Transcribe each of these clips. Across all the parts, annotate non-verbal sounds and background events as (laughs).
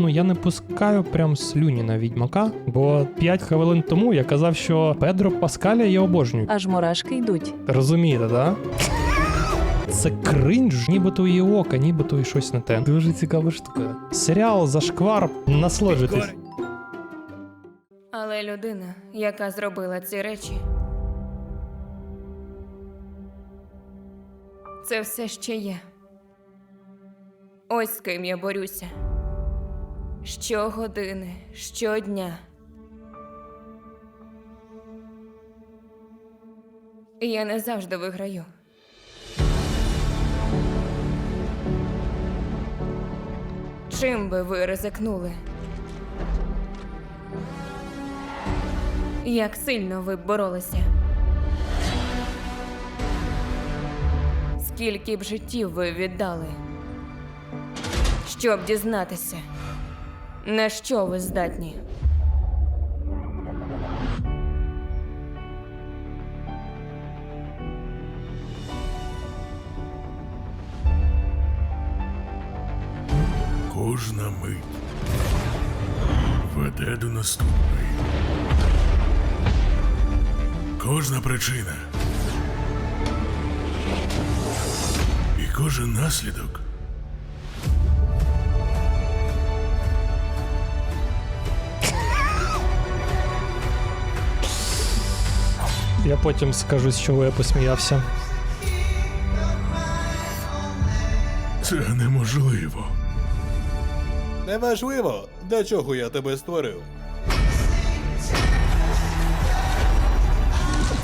Ну я не пускаю прям слюні на відьмака, бо 5 хвилин тому я казав, що Педро Паскаля я обожнюю. Аж мурашки йдуть. Розумієте, да? Це кринж, нібито і ока, нібито і щось не те. Дуже цікава штука. Серіал Зашквар, насолоджуйтесь. Але людина, яка зробила ці речі, це все ще є. Ось з ким я борюся. Щогодини, щодня. Я не завжди виграю. Чим би ви ризикнули? Як сильно ви б боролися? Скільки б життів ви віддали? Щоб дізнатися, на що ви здатні? Кожна мить веде до наступної. Кожна причина. І кожен наслідок Я потім скажу, з чого я посміявся. це неможливо. Неважливо, для чого я тебе створив.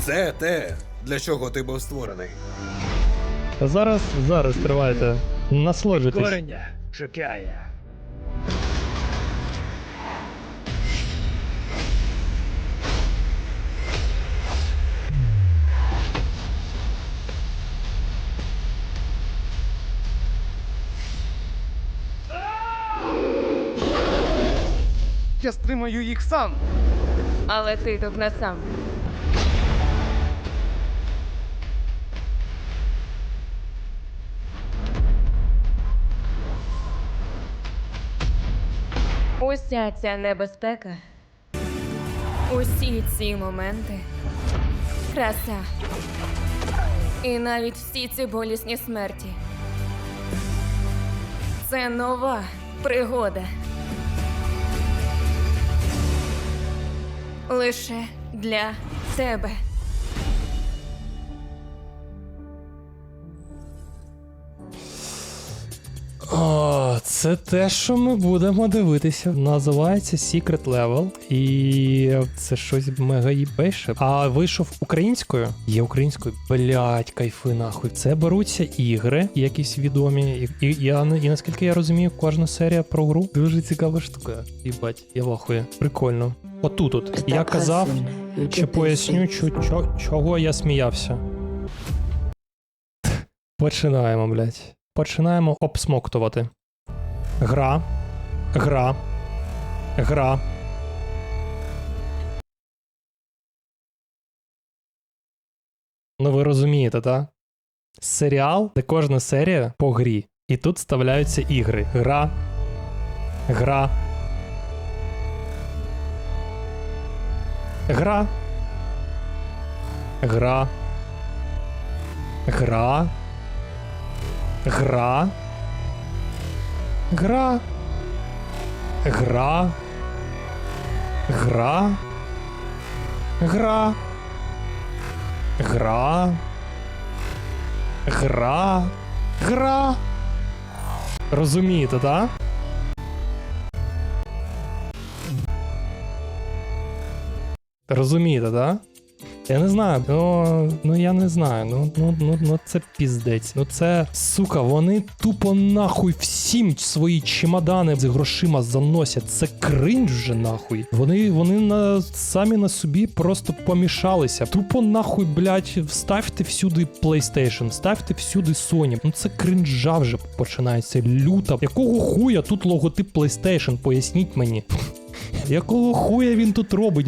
Це те, для чого ти був створений. Зараз, зараз тривайте. Насолоджуйтесь. Кореня шукає. Я стримаю їх сам. Але ти тут не сам. Уся ця небезпека, усі ці моменти, краса і навіть всі ці болісні смерті. Це нова пригода. Лише для тебе. О, це те, що ми будемо дивитися. Називається Secret Level. І це щось мега їбейше. А вийшов українською? Є українською. Блять, кайфи нахуй. Це беруться ігри, якісь відомі. І, і, я, і наскільки я розумію, кожна серія про гру дуже цікава штука. Їбать, я вахую. Прикольно. Отут от. Я казав, що поясню, чо, чо, чого я сміявся. Починаємо, блядь. Починаємо обсмоктувати. Гра. Гра. Гра. Ну ви розумієте, так? Серіал, де кожна серія по грі. І тут вставляються ігри. Гра. Гра. Гра. Гра. Гра. Гра. Гра. Гра. Гра. Гра. Гра. Гра. Гра. Розумієте, так? Розумієте, так? Я не знаю, ну, ну я не знаю. Ну, ну, ну, ну це піздець. Ну це сука, вони тупо нахуй всім свої чемодани з грошима заносять. Це кринж вже нахуй. Вони, вони на самі на собі просто помішалися. Тупо нахуй, блядь, вставте всюди PlayStation, вставте всюди Sony. Ну це кринжа вже починається люта. Якого хуя тут логотип PlayStation? Поясніть мені. Якого хуя він тут робить?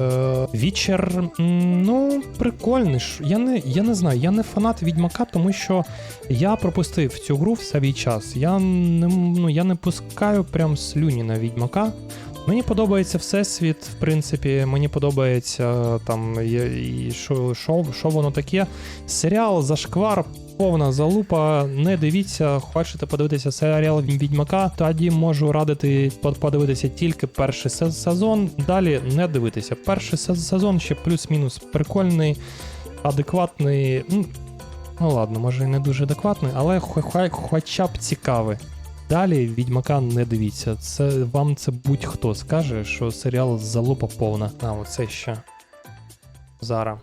Е, Вічер, ну, прикольний. ж. Я не, я не знаю, я не фанат Відьмака, тому що я пропустив цю гру в свій час. Я не, ну, я не пускаю прям слюні на Відьмака. Мені подобається Всесвіт, в принципі, мені подобається там і що, що, що воно таке. Серіал Зашквар, повна залупа. Не дивіться, хочете подивитися серіал Відьмака, тоді можу радити подивитися тільки перший сезон. Далі не дивитися. Перший сезон ще плюс-мінус прикольний, адекватний. Ну, ладно, може і не дуже адекватний, але хо- хо- хоча б цікавий. Далі відьмака не дивіться. Це вам це будь-хто скаже, що серіал залупа повна. А, оце ще. Зараз.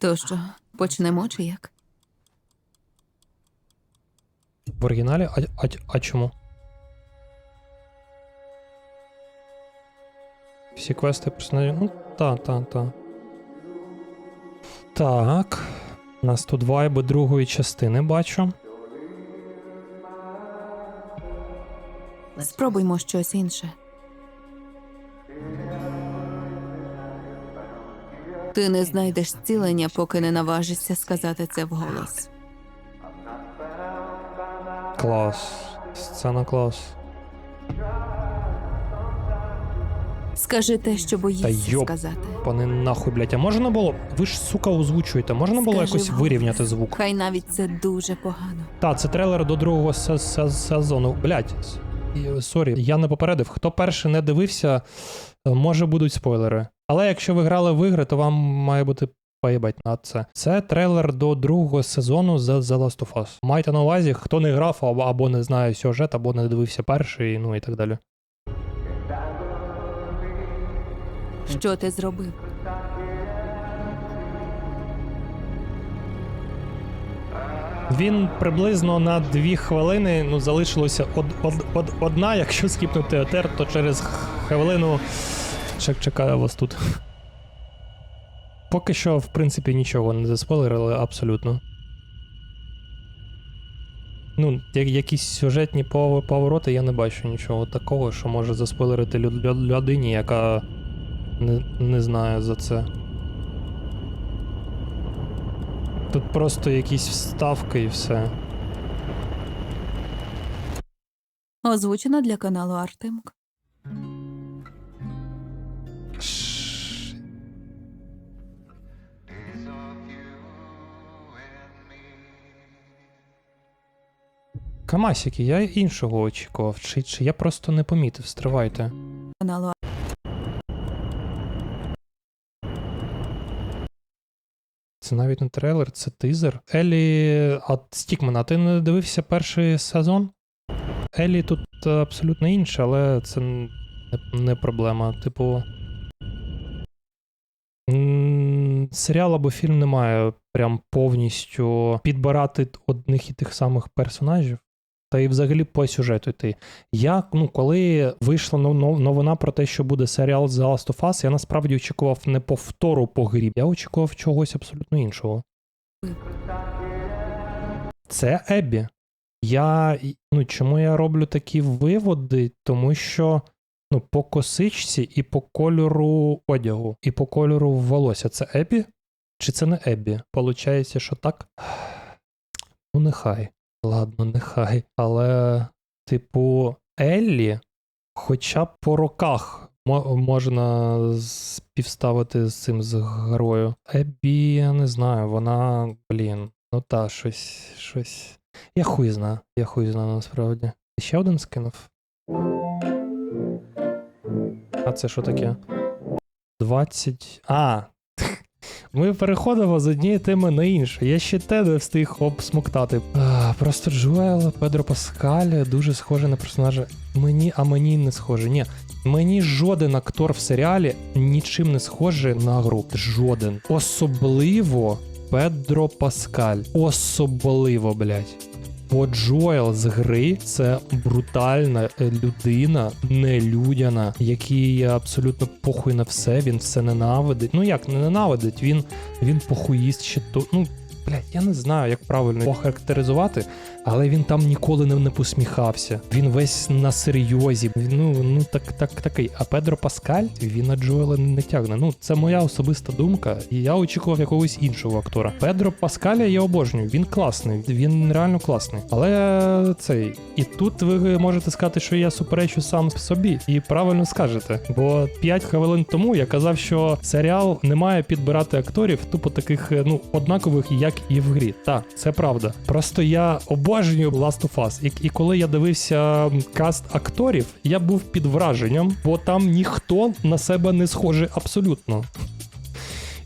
То що, почнемо чи як? В оригіналі? А, а, а чому? Всі квести персонажі. Ну, та, та, та. Так. У нас тут вайби другої частини бачу. Спробуймо щось інше. Ти не знайдеш зцілення, поки не наважишся сказати це вголос. Клас. Сцена клас. Скажи те, що боїшся йоп. сказати. Пане нахуй, блять, а можна було. Ви ж сука озвучуєте, можна було Скажи якось вголос. вирівняти звук? Хай навіть це дуже погано. Та, це трейлер до другого се- се- сезону. Блять, сорі, я не попередив. Хто перший не дивився, може будуть спойлери. Але якщо ви грали в ігри, то вам має бути поїбать на це. Це трейлер до другого сезону The, The Last of Us. Майте на увазі, хто не грав або, або не знає сюжет, або не дивився перший, ну і так далі. Що ти зробив? Він приблизно на дві хвилини ну, залишилося од, од, од, одна. Якщо скіпнути етер, то через хвилину чекаю вас тут. Поки що, в принципі, нічого не заспойлерили абсолютно. Ну, якісь сюжетні пов- повороти, я не бачу нічого такого, що може заспойлерити лю- лю- людині, яка не, не знає за це. Тут просто якісь вставки і все. Озвучено для каналу Артемк. Камасіки, я іншого очікував, чи, чи я просто не помітив, стривайте. Це навіть не трейлер, це тизер. Елі. А Стікмен, а ти не дивився перший сезон? Елі тут е, абсолютно інше, але це не проблема. Типу. Серіал або фільм не має прям повністю підбирати одних і тих самих персонажів. Та й взагалі по сюжету йти. Я, ну, коли вийшла нов- нов- новина про те, що буде серіал The Last of Us, я насправді очікував не повтору по грі, я очікував чогось абсолютно іншого. Це Еббі. Я, ну, чому я роблю такі виводи? Тому що ну, по косичці і по кольору одягу, і по кольору волосся це Еббі? Чи це не Еббі? Получається, що так? Ну, нехай. Ладно, нехай. Але, типу, Еллі, хоча б по роках можна співставити з цим з герою. Еббі, я не знаю, вона, блін, ну та, щось, щось. Я хуй знаю, я хуй знаю насправді. Ще один скинув. А це що таке? 20. А! Ми переходимо з однієї теми на іншу. Я ще те не встиг обсмоктати. А, просто Джуел, Педро Паскаль дуже схоже на персонажа. Мені, а мені не схоже. Ні. Мені жоден актор в серіалі нічим не схожий на гру. Жоден. Особливо Педро Паскаль. Особливо, блядь. Бо Джоел з гри це брутальна е, людина, нелюдяна, який абсолютно похуй на все, він все ненавидить. Ну як не ненавидить, він, він похуїст ще то. Ну, блядь, я не знаю, як правильно його характеризувати, але він там ніколи не, не посміхався. Він весь на серйозі. Ну, ну так, так, такий. А Педро Паскаль він на Джоела не тягне. Ну, це моя особиста думка, і я очікував якогось іншого актора. Педро Паскаля я обожнюю. Він класний, він реально класний. Але цей. І тут ви можете сказати, що я суперечу сам собі, і правильно скажете. Бо 5 хвилин тому я казав, що серіал не має підбирати акторів, тупо таких ну однакових, як і в грі. Так, це правда. Просто я обожнюю Last of Us. І, і коли я дивився каст акторів, я був під враженням, бо там ніхто на себе не схожий абсолютно.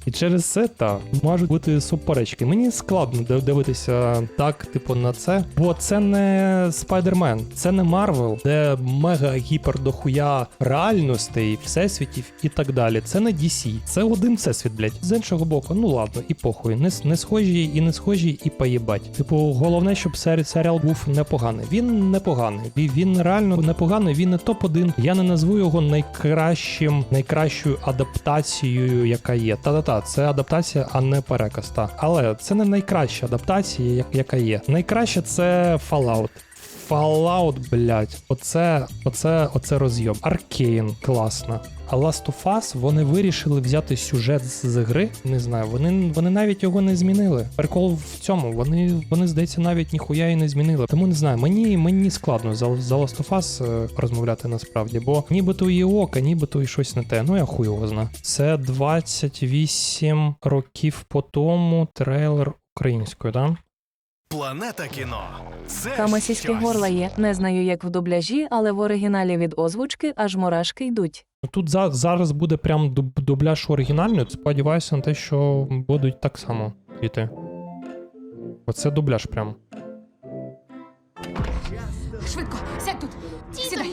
І через це та можуть бути суперечки. Мені складно дивитися так, типу, на це, бо це не Спайдермен, це не Марвел, де мега гіпер дохуя реальностей, всесвітів і так далі. Це не DC, це один всесвіт, блядь. З іншого боку, ну ладно, і похуй. Не, не схожі і не схожі, і поїбать. Типу, головне, щоб сері- серіал був непоганий. Він непоганий. Він, реально непоганий, він не топ-1. Я не назву його найкращим, найкращою адаптацією, яка є. Та-та-та, це адаптація, а не переказ. Та. Але це не найкраща адаптація, як- яка є. Найкраще це Fallout. Fallout, блядь, оце, оце, оце розйом. Аркейн, класно. А Last of Us вони вирішили взяти сюжет з, з гри. Не знаю, вони, вони навіть його не змінили. Прикол в цьому. Вони, вони здається, навіть ніхуя і не змінили. Тому не знаю, мені, мені складно за, за Last of Us е, розмовляти насправді, бо нібито і ока, нібито і щось не те. Ну я хуй його знаю. Це 28 років по тому трейлер українською, да? Планета кіно. Це Камасіське щось. горло є. Не знаю, як в дубляжі, але в оригіналі від озвучки аж мурашки йдуть. Тут за, зараз буде прям дуб- дубляж оригінальний. Сподіваюся на те, що будуть так само йти. Оце дубляж прям. Швидко, сядь тут. Сідай.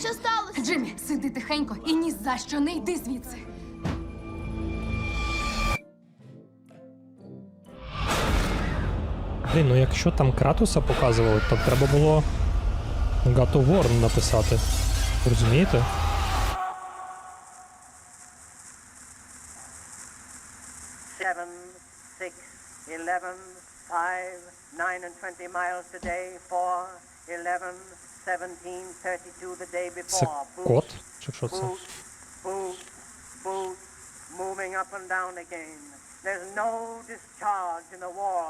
що сталося? Джиммі, сиди тихенько і ні за що не йди звідси. Блін, ну якщо там Кратуса показували, то треба було War написати. Розумієте? seven, six, eleven, five, nine and twenty miles today, four, eleven, seventeen, thirty-two the day Це before. Кот? Чи що це? boost, boost, boost, moving up and down again. There's no discharge in the war.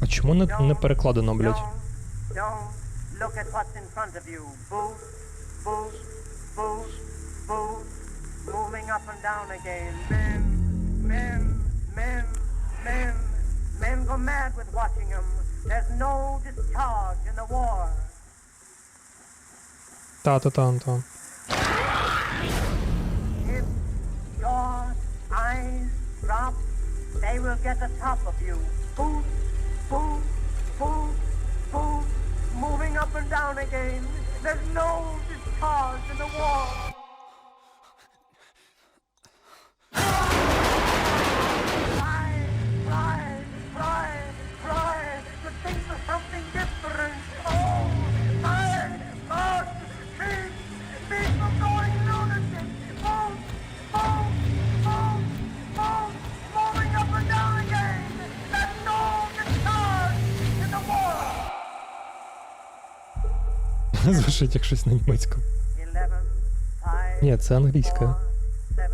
А чому не, не перекладено, блядь? Та-та-та, Антон. They will get the top of you. Boost, boost, boost, boost, moving up and down again. There's no discharge in the war. Звучить як щось на німецькому. Ні, це англійська. 4,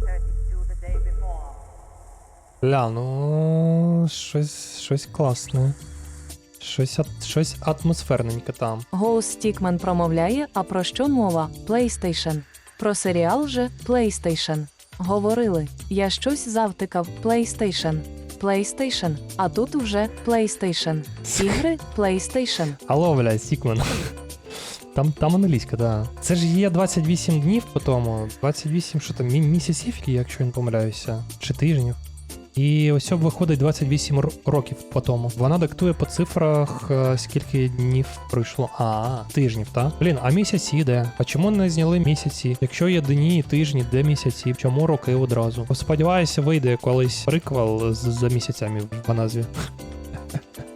17, 32 the day before. Ля, ну щось, щось класне. Щось, щось атмосферненьке там. Гоус Стікмен промовляє, а про що мова? PlayStation. Про серіал же PlayStation. Говорили, я щось завтикав PlayStation. PlayStation, а тут вже PlayStation. Ігри PlayStation. Алло, блядь, Сікмен. Там, там англійська, да. Це ж є 28 днів по тому. 28, що там, місяців, якщо я не помиляюся, чи тижнів. І ось виходить 28 років по тому. Вона диктує по цифрах, е, скільки днів пройшло. А, тижнів, так? Блін, а місяці де? А чому не зняли місяці? Якщо є дні і тижні, де місяці? Чому роки одразу? Сподіваюся, вийде колись приквел за місяцями в назві. (laughs)